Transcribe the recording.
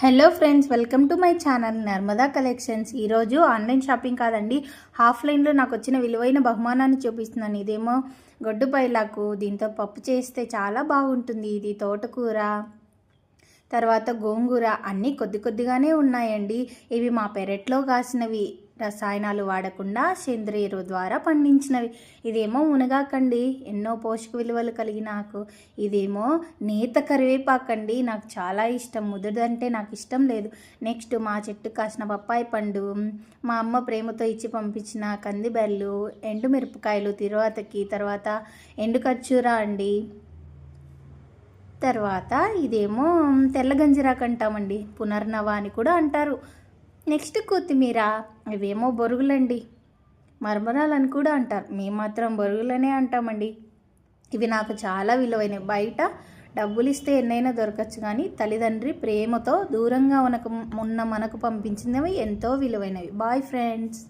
Hello friends welcome to my channel Narmada collections ఈరోజు online shopping కాదండి ఆఫ్లైన్లో నాకు వచ్చిన విలువైన బహుమానాన్ని చూపిస్తున్నాను. ఇదేమో గొడ్డు పైలాకు దీంతో పప్పు చేస్తే చాలా బాగుంటుంది. ఇది తోటకూర. తర్వాత గోంగూర అన్నీ కొద్ది కొద్దిగానే ఉన్నాయండి. ఇవి మా పెరట్లో కాసినవి. రసాయనాలు వాడకుండా సేంద్రియ ఎరువు ద్వారా పండించినవి. ఇదేమో మునగాకండి. ఎన్నో పోషక విలువలు కలిగిన ఆకు ఇదేమో నేత కరివేపాకండి. నాకు చాలా ఇష్టం. ముదురంటే నాకు ఇష్టం లేదు. నెక్స్ట్ మా చెట్టు కాసిన బొప్పాయి పండు మా అమ్మ ప్రేమతో ఇచ్చి పంపించిన కందిబెల్లు ఎండు మిరపకాయలు తిరువాతకి తర్వాత ఎండు ఖర్చూరా అండి. తర్వాత ఇదేమో తెల్ల గంజిరాకు అంటామండి పునర్నవ అని కూడా అంటారు. నెక్స్ట్ కొత్తిమీర ఇవేమో బొరుగులండి. మర్మరాలు అని కూడా అంటారు. మేము మాత్రం బొరుగులనే అంటామండి. ఇవి నాకు చాలా విలువైనవి. బయట డబ్బులు ఇస్తే ఎన్నైనా దొరకచ్చు కానీ తల్లిదండ్రి ప్రేమతో దూరంగా మనకు ఉన్న మనకు పంపించినవి ఎంతో విలువైనవి. Bye friends